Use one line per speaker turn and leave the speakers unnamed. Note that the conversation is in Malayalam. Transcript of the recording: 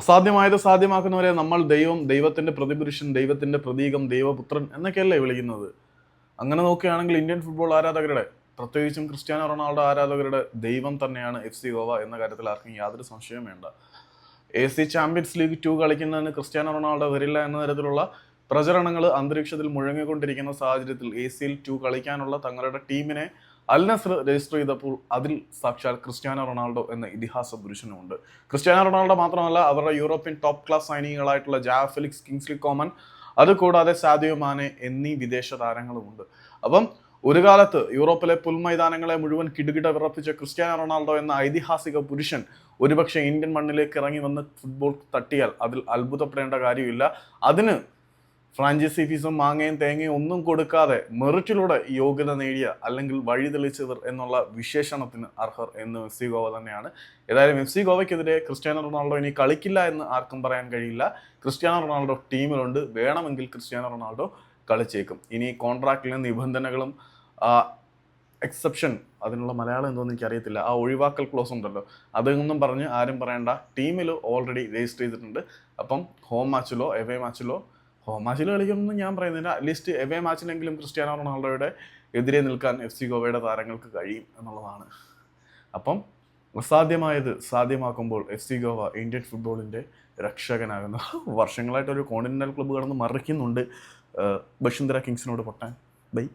അസാധ്യമായത് സാധ്യമാക്കുന്നവരെ നമ്മൾ ദൈവം ദൈവത്തിന്റെ പ്രതിപുരുഷൻ ദൈവത്തിന്റെ പ്രതീകം ദൈവപുത്രൻ എന്നൊക്കെയല്ലേ വിളിക്കുന്നത്. അങ്ങനെ നോക്കുകയാണെങ്കിൽ ഇന്ത്യൻ ഫുട്ബോൾ ആരാധകരുടെ പ്രത്യേകിച്ചും ക്രിസ്ത്യാനോ റൊണാൾഡോ ആരാധകരുടെ ദൈവം തന്നെയാണ് എഫ് സി ഗോവ എന്ന കാര്യത്തിൽ ആർക്കും യാതൊരു സംശയവും വേണ്ട. A C champions league two കളിക്കുന്നതിന് Cristiano Ronaldo വരില്ല എന്ന തരത്തിലുള്ള പ്രചരണങ്ങൾ അന്തരീക്ഷത്തിൽ മുഴങ്ങിക്കൊണ്ടിരിക്കുന്ന സാഹചര്യത്തിൽ എ സിയിൽ ടു കളിക്കാനുള്ള തങ്ങളുടെ ടീമിനെ അൽ നസ്ർ രജിസ്റ്റർ ചെയ്തപ്പോൾ അതിൽ സാക്ഷാൽ ക്രിസ്ത്യാനോ റൊണാൾഡോ എന്ന ഇതിഹാസ പുരുഷനുമുണ്ട് ക്രിസ്ത്യാനോ റൊണാൾഡോ മാത്രമല്ല അവരുടെ യൂറോപ്യൻ ടോപ്പ് ക്ലാസ് സൈനികളായിട്ടുള്ള ജാ ഫിലിക്സ് കിങ്സ്ലി കോമൻ അതുകൂടാതെ സാദിയോ മാനെ എന്നീ വിദേശ താരങ്ങളുമുണ്ട് അപ്പം ഒരു കാലത്ത് യൂറോപ്പിലെ പുൽമൈതാനങ്ങളെ മുഴുവൻ കിടുകിട വിറപ്പിച്ച ക്രിസ്ത്യാനോ റൊണാൾഡോ എന്ന ഐതിഹാസിക പുരുഷൻ ഒരുപക്ഷെ ഇന്ത്യൻ മണ്ണിലേക്ക് ഇറങ്ങി വന്ന് ഫുട്ബോൾ തട്ടിയാൽ അതിൽ അത്ഭുതപ്പെടേണ്ട കാര്യമില്ല. അതിന് ഫ്രാഞ്ചൈസി ഫീസും മാങ്ങയും തേങ്ങയും ഒന്നും കൊടുക്കാതെ മെറിറ്റിലൂടെ യോഗ്യത നേടിയ അല്ലെങ്കിൽ വഴി തെളിച്ചവർ എന്നുള്ള വിശേഷണത്തിന് അർഹർ എന്ന് എഫ് സി ഗോവ തന്നെയാണ്. ഏതായാലും എഫ് സി ഗോവയ്ക്കെതിരെ ക്രിസ്ത്യാനോ റൊണാൾഡോ ഇനി കളിക്കില്ല എന്ന് ആർക്കും പറയാൻ കഴിയില്ല. ക്രിസ്ത്യാനോ റൊണാൾഡോ ടീമിലുണ്ട്. വേണമെങ്കിൽ ക്രിസ്ത്യാനോ റൊണാൾഡോ കളിച്ചേക്കും. ഇനി കോൺട്രാക്റ്റിലെ നിബന്ധനകളും എക്സെപ്ഷൻ അതിനുള്ള മലയാളം എന്തോന്ന് എനിക്കറിയത്തില്ല. ആ ഒഴിവാക്കൽ ക്ലോസ് ഉണ്ടല്ലോ. അതൊന്നും പറഞ്ഞ് ആരും പറയണ്ട. ടീമിൽ ഓൾറെഡി രജിസ്റ്റർ ചെയ്തിട്ടുണ്ട്. അപ്പം ഹോം മാച്ചിലോ എവേ മാച്ചിലോ ഹോം മാച്ചിൽ കളിക്കുമെന്ന് ഞാൻ പറയുന്നില്ല. അറ്റ്ലീസ്റ്റ് എവേ മാച്ചിലെങ്കിലും ക്രിസ്ത്യാനോ റൊണാൾഡോയുടെ എതിരെ നിൽക്കാൻ എഫ് സി ഗോവയുടെ താരങ്ങൾക്ക് കഴിയും എന്നുള്ളതാണ്. അപ്പം അസാധ്യമായത് സാധ്യമാക്കുമ്പോൾ എഫ് സി ഗോവ ഇന്ത്യൻ ഫുട്ബോളിന്റെ രക്ഷകനാകുന്ന. വർഷങ്ങളായിട്ട് ഒരു കോണ്ടിനെന്റൽ ക്ലബ്ബ് കടന്ന് മറിക്കുന്നുണ്ട്. ബഷുന്ധര കിങ്സിനോട് പൊട്ടാൻ. ബൈ.